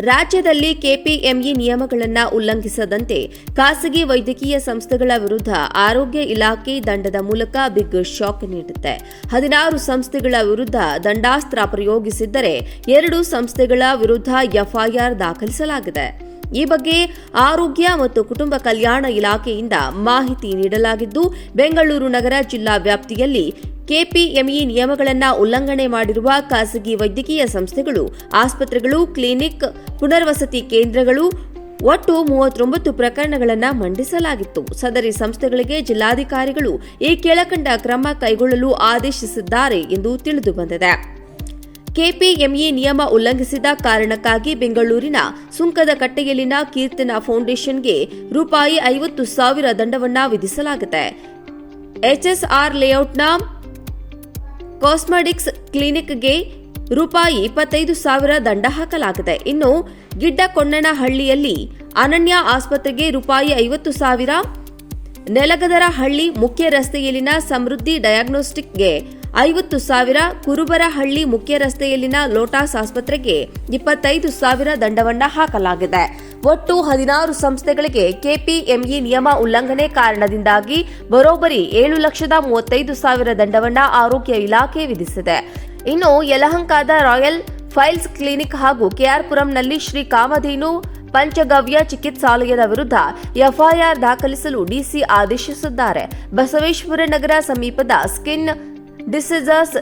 ರಾಜ್ಯದಲ್ಲಿ ಕೆಪಿಎಂಇ ನಿಯಮಗಳನ್ನು ಉಲ್ಲಂಘಿಸದಂತೆ ಖಾಸಗಿ ವೈದ್ಯಕೀಯ ಸಂಸ್ಥೆಗಳ ವಿರುದ್ಧ ಆರೋಗ್ಯ ಇಲಾಖೆ ದಂಡದ ಮೂಲಕ ಬಿಗ್ ಶಾಕ್ ನೀಡುತ್ತೆ ಹದಿನಾರು ಸಂಸ್ಥೆಗಳ ವಿರುದ್ಧ ದಂಡಾಸ್ತ್ರ ಪ್ರಯೋಗಿಸಿದ್ದರೆ ಎರಡು ಸಂಸ್ಥೆಗಳ ವಿರುದ್ಧ ಎಫ್ಐಆರ್ ದಾಖಲಿಸಲಾಗಿದೆ. ಈ ಬಗ್ಗೆ ಆರೋಗ್ಯ ಮತ್ತು ಕುಟುಂಬ ಕಲ್ಯಾಣ ಇಲಾಖೆಯಿಂದ ಮಾಹಿತಿ ನೀಡಲಾಗಿದ್ದು, ಬೆಂಗಳೂರು ನಗರ ಜಿಲ್ಲಾ ವ್ಯಾಪ್ತಿಯಲ್ಲಿ ಕೆಪಿಎಂಇ ನಿಯಮಗಳನ್ನು ಉಲ್ಲಂಘನೆ ಮಾಡಿರುವ ಖಾಸಗಿ ವೈದ್ಯಕೀಯ ಸಂಸ್ಥೆಗಳು, ಆಸ್ಪತ್ರೆಗಳು, ಕ್ಲಿನಿಕ್, ಪುನರ್ವಸತಿ ಕೇಂದ್ರಗಳು, ಒಟ್ಟು ಮೂವತ್ತೊಂಬತ್ತು ಪ್ರಕರಣಗಳನ್ನು ಮಂಡಿಸಲಾಗಿತ್ತು. ಸದರಿ ಸಂಸ್ಥೆಗಳಿಗೆ ಜಿಲ್ಲಾಧಿಕಾರಿಗಳು ಈ ಕೆಳಕಂಡ ಕ್ರಮ ಕೈಗೊಳ್ಳಲು ಆದೇಶಿಸಿದ್ದಾರೆ ಎಂದು ತಿಳಿದುಬಂದಿದೆ ಕೆಪಿಎಂಇ ನಿಯಮ ಉಲ್ಲಂಘಿಸಿದ ಕಾರಣಕ್ಕಾಗಿ ಬೆಂಗಳೂರಿನ ಸುಂಕದ ಕಟ್ಟೆಯಲ್ಲಿನ ಕೀರ್ತನ ಫೌಂಡೇಶನ್ಗೆ ರೂಪಾಯಿ ಐವತ್ತು ಸಾವಿರ ದಂಡವನ್ನ ವಿಧಿಸಲಾಗಿದೆ. ಎಚ್ಎಸ್ಆರ್ ಲೇಔಟ್ನ ಕಾಸ್ಮೆಟಿಕ್ಸ್ ಕ್ಲಿನಿಕ್ಗೆ ರೂಪಾಯಿ ಇಪ್ಪತ್ತೈದು ಸಾವಿರ ದಂಡ ಹಾಕಲಾಗಿದೆ. ಇನ್ನು ಗಿಡ್ಡಕೊಣ್ಣನಹಳ್ಳಿಯಲ್ಲಿ ಅನನ್ಯ ಆಸ್ಪತ್ರೆಗೆ ರೂಪಾಯಿ ಐವತ್ತು ಸಾವಿರ, ನೆಲಗದರಹಳ್ಳಿ ಮುಖ್ಯ ರಸ್ತೆಯಲ್ಲಿನ ಸಮೃದ್ಧಿ ಡಯಾಗ್ನೋಸ್ಟಿಕ್ಗೆ ಐವತ್ತು ಸಾವಿರ ಕುರುಬರಹಳ್ಳಿ ಮುಖ್ಯ ರಸ್ತೆಯಲ್ಲಿನ ಲೋಟಾಸ್ ಆಸ್ಪತ್ರೆಗೆ ಇಪ್ಪತ್ತೈದು ಸಾವಿರ ದಂಡವನ್ನ ಹಾಕಲಾಗಿದೆ. ಒಟ್ಟು ಹದಿನಾರು ಸಂಸ್ಥೆಗಳಿಗೆ ಕೆಪಿಎಂಇ ನಿಯಮ ಉಲ್ಲಂಘನೆ ಕಾರಣದಿಂದಾಗಿ ಬರೋಬ್ಬರಿ ಏಳು ಲಕ್ಷದ ಮೂವತ್ತೈದು ಸಾವಿರ ದಂಡವನ್ನ ಆರೋಗ್ಯ ಇಲಾಖೆ ವಿಧಿಸಿದೆ. ಇನ್ನು ಯಲಹಂಕದ ರಾಯಲ್ ಫೈಲ್ಸ್ ಕ್ಲಿನಿಕ್ ಹಾಗೂ ಕೆಆರ್ಪುರಂನಲ್ಲಿ ಶ್ರೀ ಕಾಮಧೇನು ಪಂಚಗವ್ಯ ಚಿಕಿತ್ಸಾಲಯದ ವಿರುದ್ಧ ಎಫ್ಐಆರ್ ದಾಖಲಿಸಲು ಡಿಸಿ ಆದೇಶಿಸಿದ್ದಾರೆ. ಬಸವೇಶ್ವರ ನಗರ ಸಮೀಪದ ಸ್ಕಿನ್ ಡಿಸೀಸಸ್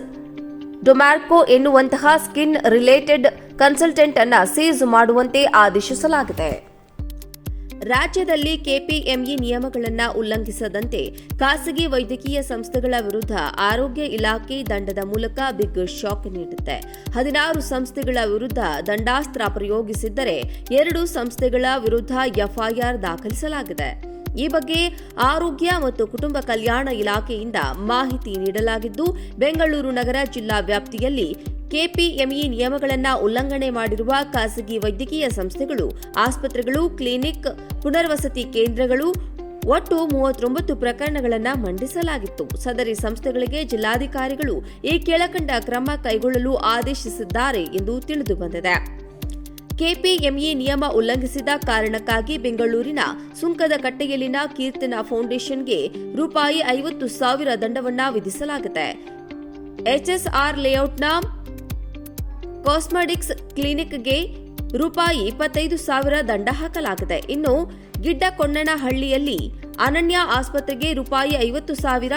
ಡೊಮ್ಯಾರ್ಕೋ ಎನ್ನುವಂತಹ ಸ್ಕಿನ್ ರಿಲೇಟೆಡ್ ಕನ್ಸಲ್ಟೆಂಟ್ ಅನ್ನ ಸೀಸ್ ಮಾಡುವಂತೆ ಆದೇಶಿಸಲಾಗಿದೆ. ರಾಜ್ಯದಲ್ಲಿ ಕೆಪಿಎಂಇ ನಿಯಮಗಳನ್ನು ಉಲ್ಲಂಘಿಸದಂತೆ ಖಾಸಗಿ ವೈದ್ಯಕೀಯ ಸಂಸ್ಥೆಗಳ ವಿರುದ್ಧ ಆರೋಗ್ಯ ಇಲಾಖೆ ದಂಡದ ಮೂಲಕ ಬಿಗ್ ಶಾಕ್ ನೀಡುತ್ತೆ. ಹದಿನಾರು ಸಂಸ್ಥೆಗಳ ವಿರುದ್ಧ ದಂಡಾಸ್ತ್ರ ಪ್ರಯೋಗಿಸಿದ್ದರೆ ಎರಡು ಸಂಸ್ಥೆಗಳ ವಿರುದ್ಧ ಎಫ್ಐಆರ್ ದಾಖಲಿಸಲಾಗಿದೆ. ಈ ಬಗ್ಗೆ ಆರೋಗ್ಯ ಮತ್ತು ಕುಟುಂಬ ಕಲ್ಯಾಣ ಇಲಾಖೆಯಿಂದ ಮಾಹಿತಿ ನೀಡಲಾಗಿದ್ದು, ಬೆಂಗಳೂರು ನಗರ ಜಿಲ್ಲಾ ವ್ಯಾಪ್ತಿಯಲ್ಲಿ ಕೆಪಿಎಂಇ ನಿಯಮಗಳನ್ನು ಉಲ್ಲಂಘನೆ ಮಾಡಿರುವ ಖಾಸಗಿ ವೈದ್ಯಕೀಯ ಸಂಸ್ಥೆಗಳು, ಆಸ್ಪತ್ರೆಗಳು, ಕ್ಲಿನಿಕ್, ಪುನರ್ವಸತಿ ಕೇಂದ್ರಗಳು, ಒಟ್ಟು ಮೂವತ್ತೊಂಬತ್ತು ಪ್ರಕರಣಗಳನ್ನು ಮಂಡಿಸಲಾಗಿತ್ತು. ಸದರಿ ಸಂಸ್ಥೆಗಳಿಗೆ ಜಿಲ್ಲಾಧಿಕಾರಿಗಳು ಈ ಕೆಳಕಂಡ ಕ್ರಮ ಕೈಗೊಳ್ಳಲು ಆದೇಶಿಸಿದ್ದಾರೆ ಎಂದು ತಿಳಿದುಬಂದಿದೆ ಕೆಪಿಎಂಇ ನಿಯಮ ಉಲ್ಲಂಘಿಸಿದ ಕಾರಣಕ್ಕಾಗಿ ಬೆಂಗಳೂರಿನ ಸುಂಕದ ಕಟ್ಟೆಯಲ್ಲಿನ ಕೀರ್ತನ ಫೌಂಡೇಶನ್ಗೆ ರೂಪಾಯಿ ಐವತ್ತು ಸಾವಿರ ದಂಡವನ್ನ ವಿಧಿಸಲಾಗಿದೆ ಎಚ್ಎಸ್ಆರ್ ಲೇಔಟ್ನ ಕಾಸ್ಮೆಟಿಕ್ಸ್ ಕ್ಲಿನಿಕ್ಗೆ ರೂಪಾಯಿ ಇಪ್ಪತ್ತೈದು ಸಾವಿರ ದಂಡ ಹಾಕಲಾಗಿದೆ ಇನ್ನು ಗಿಡ್ಡಕೊಣ್ಣನಹಳ್ಳಿಯಲ್ಲಿ ಅನನ್ಯ ಆಸ್ಪತ್ರೆಗೆ ರೂಪಾಯಿ ಐವತ್ತು ಸಾವಿರ,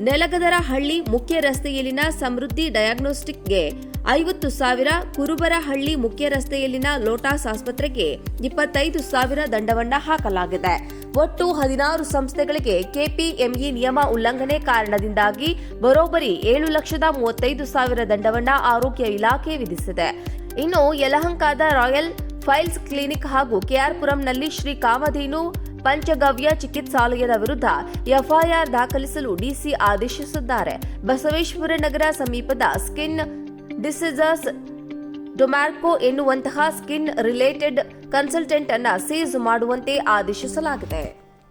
ನೆಲಗದರಹಳ್ಳಿ ಮುಖ್ಯ ರಸ್ತೆಯಲ್ಲಿನ ಸಮೃದ್ಧಿ ಡಯಾಗ್ನೋಸ್ಟಿಕ್ಗೆ ಐವತ್ತು ಸಾವಿರ ಕುರುಬರಹಳ್ಳಿ ಮುಖ್ಯ ರಸ್ತೆಯಲ್ಲಿನ ಲೋಟಾಸ್ ಆಸ್ಪತ್ರೆಗೆ ಇಪ್ಪತ್ತೈದು ಸಾವಿರ ದಂಡವನ್ನ ಹಾಕಲಾಗಿದೆ. ಒಟ್ಟು ಹದಿನಾರು ಸಂಸ್ಥೆಗಳಿಗೆ ಕೆಪಿಎಂಇ ನಿಯಮ ಉಲ್ಲಂಘನೆ ಕಾರಣದಿಂದಾಗಿ ಬರೋಬ್ಬರಿ ಏಳು ಲಕ್ಷದ ಮೂವತ್ತೈದು ಸಾವಿರ ದಂಡವನ್ನ ಆರೋಗ್ಯ ಇಲಾಖೆ ವಿಧಿಸಿದೆ. ಇನ್ನು ಯಲಹಂಕಾದ ರಾಯಲ್ ಫೈಲ್ಸ್ ಕ್ಲಿನಿಕ್ ಹಾಗೂ ಕೆಆರ್ಪುರಂನಲ್ಲಿ ಶ್ರೀ ಕಾಮಧೇನು ಪಂಚಗವ್ಯ ಚಿಕಿತ್ಸಾಲಯದ ವಿರುದ್ಧ ಎಫ್ಐಆರ್ ದಾಖಲಿಸಲು ಡಿಸಿ ಆದೇಶಿಸಿದ್ದಾರೆ. ಬಸವೇಶ್ವರ ನಗರ ಸಮೀಪದ ಸ್ಕಿನ್ ಡಿಸೀಸಸ್ ಡೊಮ್ಯಾರ್ಕೋ ಎನ್ನುವಂತಹ ಸ್ಕಿನ್ ರಿಲೇಟೆಡ್ ಕನ್ಸಲ್ಟೆಂಟ್ ಅನ್ನ ಸೀಸ್ ಮಾಡುವಂತೆ ಆದೇಶಿಸಲಾಗಿದೆ.